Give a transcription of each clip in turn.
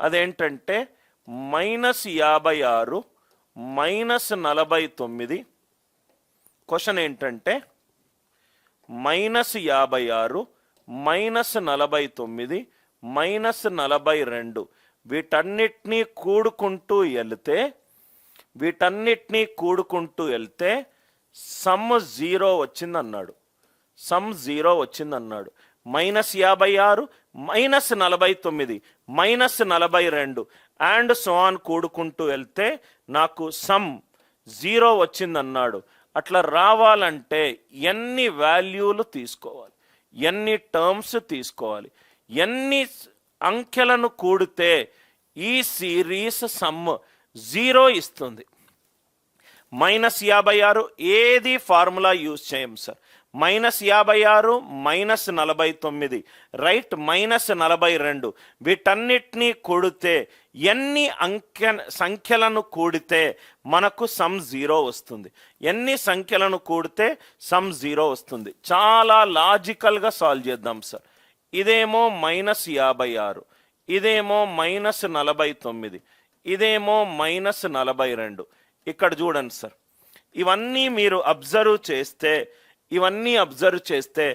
అదేంటంటే మైనస్ యాభై ఆరు మైనస్ నలభై తొమ్మిది. క్వశ్చన్ ఏంటంటే మైనస్ యాభై ఆరు మైనస్ నలభై తొమ్మిది మైనస్ నలభై రెండు. వీటన్నిటినీ కూడుకుంటూ వెళితే వీటన్నిటినీ కూడుకుంటూ వెళ్తే సమ్ జీరో వచ్చిందన్నాడు. సమ్ జీరో వచ్చిందన్నాడు. మైనస్ యాభై ఆరు మైనస్ నలభై తొమ్మిది మైనస్ నలభై రెండు అండ్ సోన్ కూడుకుంటూ వెళ్తే నాకు సమ్ జీరో వచ్చిందన్నాడు. అట్లా రావాలంటే ఎన్ని వాల్యూలు తీసుకోవాలి? ఎన్ని టర్మ్స్ తీసుకోవాలి? ఎన్ని అంకెలను కూడితే ఈ సిరీస్ సమ్ జీరో ఇస్తుంది? మైనస్ యాభై ఆరు ఏది ఫార్ములా యూజ్ చేయం సార్ మైనస్ యాభై ఆరు మైనస్ నలభై తొమ్మిది. రైట్ మైనస్ నలభై రెండు. వీటన్నిటినీ కూడితే ఎన్ని అంకె సంఖ్యలను కూడితే మనకు సమ్ జీరో వస్తుంది. ఎన్ని సంఖ్యలను కూడితే సమ్ జీరో వస్తుంది. చాలా లాజికల్గా సాల్వ్ చేద్దాం సార్. ఇదేమో మైనస్ యాభై ఆరు. ఇదేమో మైనస్ నలభై తొమ్మిది. ఇదేమో మైనస్ నలభై రెండు. ఇక్కడ చూడండి సార్. ఇవన్నీ మీరు అబ్జర్వ్ చేస్తే ఇవన్నీ అబ్జర్వ్ చేస్తే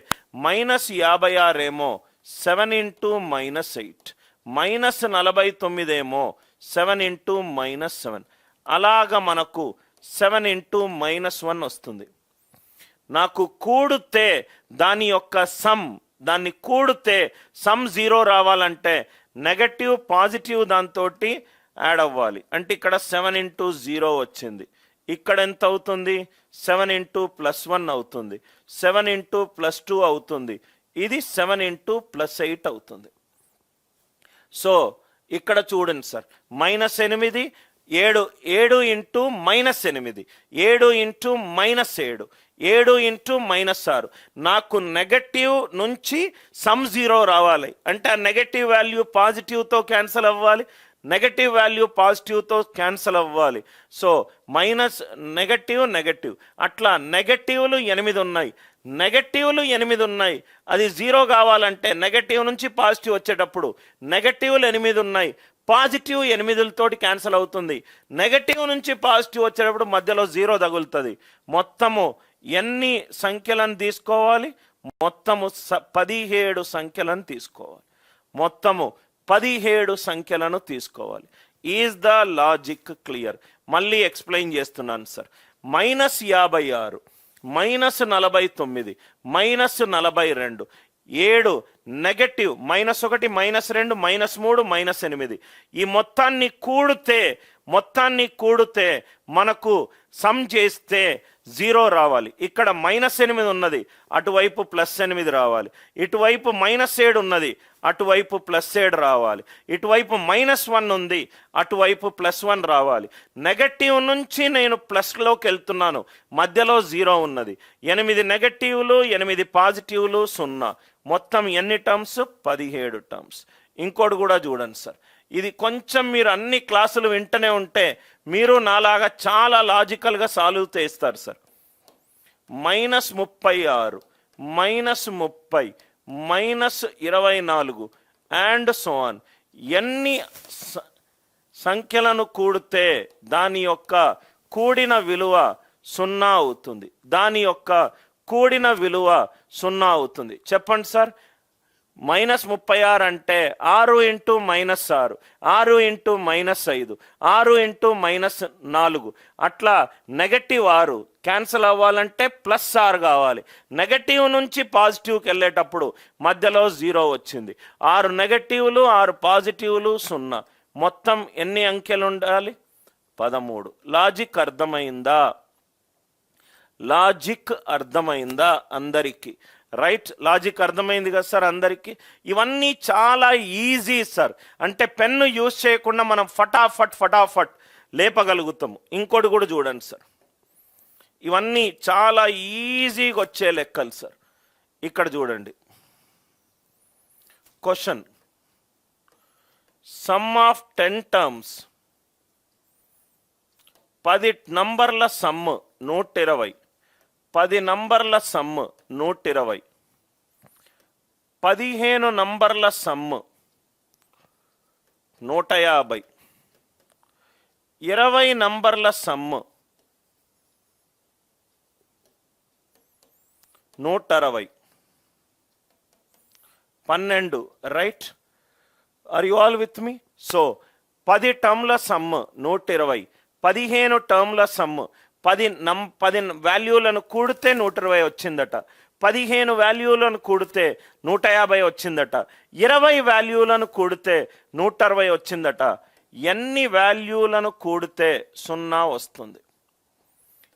మైనస్ యాభై ఆరేమో seven into minus eight. Minus నలభై తొమ్మిదేమో సెవెన్ ఇంటూ మైనస్ సెవెన్. అలాగ మనకు సెవెన్ ఇంటూ మైనస్ వన్ వస్తుంది. నాకు కూడితే దాని యొక్క సమ్ దాన్ని కూడితే సమ్ జీరో రావాలంటే నెగటివ్ పాజిటివ్ దాంతో యాడ్ అవ్వాలి. అంటే ఇక్కడ సెవెన్ ఇంటూ జీరో వచ్చింది. ఇక్కడ ఎంత అవుతుంది? సెవెన్ ఇంటూ ప్లస్ వన్ అవుతుంది. సెవెన్ ఇంటూ ప్లస్ టూ అవుతుంది. ఇది సెవెన్ ఇంటూ ప్లస్ ఎయిట్ అవుతుంది. సో ఇక్కడ చూడండి సార్. మైనస్ ఎనిమిది ఏడు ఏడు ఇంటూ మైనస్ ఎనిమిది. ఏడు ఇంటూ మైనస్ ఏడు. ఏడు ఇంటూ మైనస్ ఆరు. నాకు నెగటివ్ నుంచి సమ్ జీరో రావాలి. అంటే ఆ నెగటివ్ వాల్యూ పాజిటివ్తో క్యాన్సిల్ అవ్వాలి. నెగటివ్ వాల్యూ పాజిటివ్తో క్యాన్సిల్ అవ్వాలి. So minus negative negative. అట్లా నెగటివ్లు ఎనిమిది ఉన్నాయి. నెగటివ్లు ఎనిమిది ఉన్నాయి. అది జీరో కావాలంటే నెగటివ్ నుంచి పాజిటివ్ వచ్చేటప్పుడు నెగటివ్లు ఎనిమిది ఉన్నాయి. పాజిటివ్ ఎనిమిదిలతోటి క్యాన్సిల్ అవుతుంది. నెగటివ్ నుంచి పాజిటివ్ వచ్చేటప్పుడు మధ్యలో జీరో తగులుతుంది. మొత్తము ఎన్ని సంఖ్యలను తీసుకోవాలి? మొత్తము స- పదిహేడు సంఖ్యలను తీసుకోవాలి. మొత్తము పదిహేడు సంఖ్యలను తీసుకోవాలి. ఈజ్ ద లాజిక్ క్లియర్ మళ్ళీ ఎక్స్ప్లెయిన్ చేస్తున్నాను సార్ మైనస్ యాభై ఆరు మైనస్ నలభై తొమ్మిది మైనస్ నలభై రెండు ఏడు నెగటివ్ మైనస్ ఒకటి మైనస్ రెండు మైనస్ మూడు మైనస్ ఎనిమిది. ఈ మొత్తాన్ని కూడితే మొత్తాన్ని కూడితే మనకు సమ్ చేస్తే జీరో రావాలి. ఇక్కడ మైనస్ ఎనిమిది ఉన్నది. అటువైపు ప్లస్ ఎనిమిది రావాలి. ఇటువైపు మైనస్ ఏడు ఉన్నది. అటువైపు ప్లస్ ఏడు రావాలి. ఇటువైపు మైనస్ వన్ ఉంది. అటువైపు ప్లస్ వన్ రావాలి. నెగటివ్ నుంచి నేను ప్లస్లోకి వెళ్తున్నాను. మధ్యలో జీరో ఉన్నది. ఎనిమిది నెగటివ్లు ఎనిమిది పాజిటివ్లు సున్నా. మొత్తం ఎన్ని టర్మ్స్? పదిహేడు టర్మ్స్. ఇంకోటి కూడా చూడండి సార్. ఇది కొంచెం మీరు అన్ని క్లాసులు వింటనే ఉంటే మీరు నాలాగా చాలా లాజికల్గా సాల్వ్ చేస్తారు సార్. మైనస్ ముప్పై ఆరు మైనస్ ముప్పై మైనస్ ఇరవై నాలుగు అండ్ సోన్ ఎన్ని స- సంఖ్యలను కూడితే దాని యొక్క కూడిన విలువ సున్నా అవుతుంది. దాని యొక్క కూడిన విలువ సున్నా అవుతుంది. చెప్పండి సార్. మైనస్ ముప్పై ఆరు అంటే ఆరు ఇంటూ మైనస్ ఆరు. ఆరు ఇంటూ మైనస్ ఐదు. ఆరు ఇంటూ మైనస్ నాలుగు. అట్లా నెగటివ్ ఆరు క్యాన్సిల్ అవ్వాలంటే ప్లస్ ఆరు కావాలి. నెగటివ్ నుంచి పాజిటివ్కి వెళ్ళేటప్పుడు మధ్యలో జీరో వచ్చింది. ఆరు నెగటివ్లు ఆరు పాజిటివ్లు సున్నా. మొత్తం ఎన్ని అంకెలు ఉండాలి? పదమూడు. లాజిక్ అర్థమైందా? లాజిక్ అర్థమైందా అందరికీ? రైట్ లాజిక్ అర్థమైంది కదా సార్ అందరికీ? ఇవన్నీ చాలా ఈజీ సార్. అంటే పెన్ను యూజ్ చేయకుండా మనం ఫటాఫట్ ఫటాఫట్ లేపగలుగుతాము. ఇంకోటి కూడా చూడండి సార్. ఇవన్నీ చాలా ఈజీగా వచ్చే లెక్కలు సార్. ఇక్కడ చూడండి. Question sum of ten terms పది నంబర్ల సమ్ము నూట ఇరవై. పది నంబర్ల సమ్ము నూట ఇరవై పదిహేను నంబర్ల సమ్ము నూట యాభై. ఇరవై నంబర్ల సమ్ము నూట అరవై పన్నెండు. Right? Are you all with me so పది టర్మ్ల సమ్ నూట ఇరవై పదిహేను టర్మ్ల సమ్ పది నం పది వాల్యూలను కూడితే నూట ఇరవై వచ్చిందట. పదిహేను వాల్యూలను కూడితే నూట యాభై వచ్చిందట. ఇరవై వాల్యూలను కూడితే నూట అరవై వచ్చిందట. ఎన్ని వాల్యూలను కూడితే సున్నా వస్తుంది?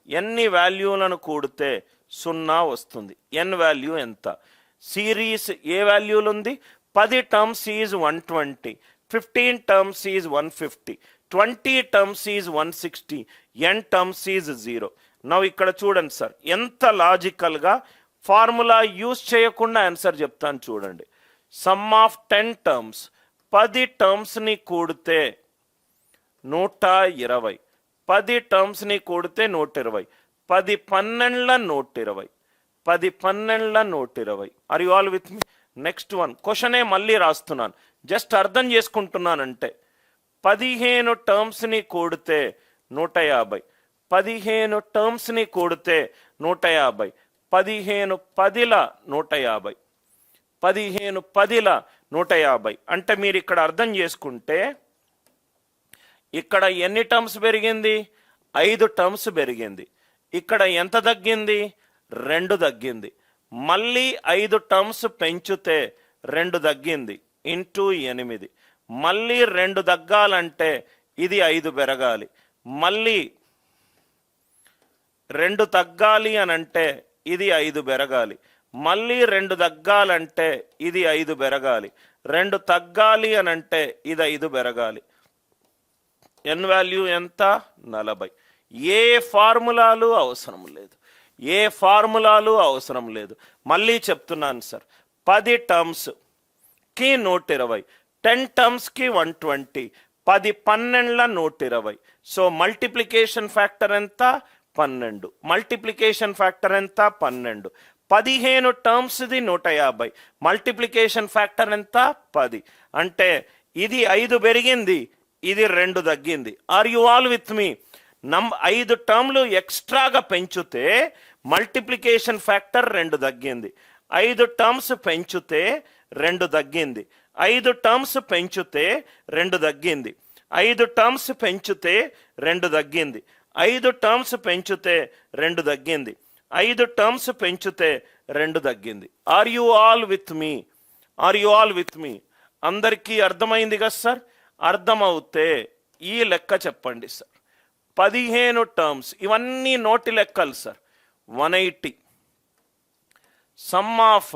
ఎన్ని వాల్యూలను కూడితే సున్నా వస్తుంది? ఎన్ వాల్యూ ఎంత? సిరీస్ ఏ వాల్యూలు ఉంది పది terms is one twenty fifteen terms is one fifty twenty terms is one sixty N terms is zero నవ్వు ఇక్కడ చూడండి సార్ ఎంత లాజికల్గా ఫార్ములా యూజ్ చేయకుండా ఆన్సర్ చెప్తాను చూడండి. సమ్ ఆఫ్ టెన్ టర్మ్స్ పది టర్మ్స్ని కూడితే నూట ఇరవై. పది టర్మ్స్ని కూడితే నూట ఇరవై. పది పన్నెండ్ల నూట ఇరవై. పది పన్నెండ్ల నూట ఇరవై. Are you all with me next one క్వశ్చనే మళ్ళీ రాస్తున్నాను. జస్ట్ అర్థం చేసుకుంటున్నానంటే పదిహేను టర్మ్స్ని కూడితే నూట యాభై పదిహేను టర్మ్స్ని కూడితే నూట యాభై పదిహేను పదిల నూట యాభై పదిహేను పదిల నూట యాభై అంటే మీరు ఇక్కడ అర్థం చేసుకుంటే ఇక్కడ ఎన్ని టర్మ్స్ పెరిగింది? ఐదు టర్మ్స్ పెరిగింది. ఇక్కడ ఎంత తగ్గింది? రెండు తగ్గింది. మళ్ళీ ఐదు టర్మ్స్ పెంచితే రెండు తగ్గింది. ఇంటూ ఎనిమిది. మళ్ళీ రెండు తగ్గాలంటే ఇది ఐదు పెరగాలి. మళ్ళీ రెండు తగ్గాలి అని అంటే ఇది ఐదు పెరగాలి. మళ్ళీ రెండు తగ్గాలంటే ఇది ఐదు పెరగాలి. రెండు తగ్గాలి అని అంటే ఇది ఐదు పెరగాలి. ఎన్ వాల్యూ ఎంత? నలభై. ఏ ఫార్ములాలు అవసరం లేదు. ఏ ఫార్ములాలు అవసరం లేదు. మళ్ళీ చెప్తున్నాను సార్. పది టర్మ్స్కి నూట ఇరవై టెన్ టర్మ్స్కి వన్ ట్వంటీ. పది పన్నెండ్ల నూట ఇరవై సో మల్టిప్లికేషన్ ఫ్యాక్టర్ ఎంత? పన్నెండు. మల్టిప్లికేషన్ ఫ్యాక్టర్ ఎంత? పన్నెండు. పదిహేను టర్మ్స్ది నూట యాభై. మల్టిప్లికేషన్ ఫ్యాక్టర్ ఎంత? పది. అంటే ఇది ఐదు పెరిగింది ఇది రెండు తగ్గింది. Are you all with me? నం ఐదు టర్మ్లు ఎక్స్ట్రాగా పెంచితే మల్టిప్లికేషన్ ఫ్యాక్టర్ రెండు తగ్గింది. ఐదు టర్మ్స్ పెంచితే రెండు తగ్గింది. ఐదు టర్మ్స్ పెంచితే రెండు తగ్గింది. ఐదు టర్మ్స్ పెంచితే రెండు తగ్గింది. ఐదు టర్మ్స్ పెంచితే రెండు తగ్గింది. ఐదు టర్మ్స్ పెంచితే రెండు తగ్గింది. Are you all with me are you all with me అందరికీ అర్థమైంది కదా సార్? అర్థమవుతే ఈ లెక్క చెప్పండి సార్. పదిహేను టర్మ్స్ ఇవన్నీ నోటి లెక్కలు sir. One eighty. Sum of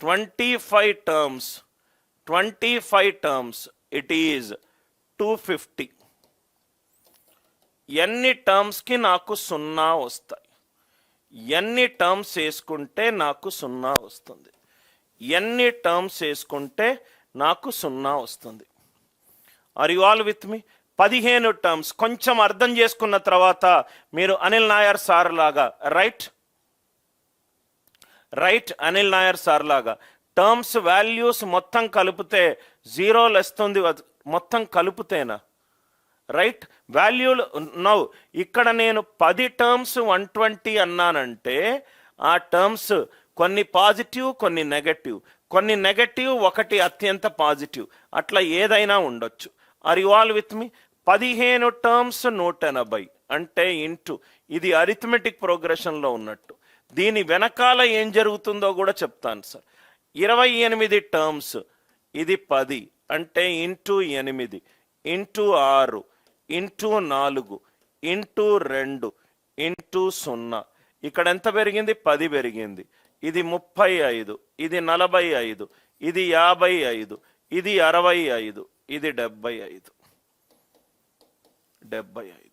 twenty five terms twenty five terms it is two fifty ఎన్ని టర్మ్స్కి నాకు సున్నా వస్తాయి? ఎన్ని టర్మ్స్ వేసుకుంటే నాకు సున్నా వస్తుంది? ఎన్ని టర్మ్స్ వేసుకుంటే నాకు సున్నా వస్తుంది? Are you all with me పదిహేను టర్మ్స్ కొంచెం అర్థం చేసుకున్న తర్వాత మీరు అనిల్ నాయర్ సార్ లాగా right right Anil Nair sir లాగా. టర్మ్స్ వాల్యూస్ మొత్తం కలిపితే జీరోలు వస్తుంది మొత్తం కలిపితేనా? రైట్ వాల్యూలు నౌ ఇక్కడ నేను పది టర్మ్స్ వన్ ట్వంటీ అన్నానంటే ఆ టర్మ్స్ కొన్ని పాజిటివ్ కొన్ని నెగటివ్. కొన్ని నెగటివ్ ఒకటి అత్యంత పాజిటివ్. అట్లా ఏదైనా ఉండొచ్చు. Are you all with me పదిహేను టర్మ్స్ నూట ఎనభై అంటే ఇంటూ. ఇది అరిథమెటిక్ ప్రోగ్రెషన్లో ఉన్నట్టు. దీని వెనకాల ఏం జరుగుతుందో కూడా చెప్తాను సార్. ఇరవై ఎనిమిది టర్మ్స్ ఇది పది అంటే ఇంటూ ఎనిమిది ఇంటూ ఆరు ఇంటూ నాలుగు ఇంటూ రెండు ఇంటూ సున్నా. ఇక్కడ ఎంత పెరిగింది? పది పెరిగింది. ఇది ముప్పై ఐదు ఇది నలభై ఐదు ఇది యాభై ఐదు ఇది అరవై ఐదు ఇది డెబ్బై ఐదు. డెబ్బై ఐదు.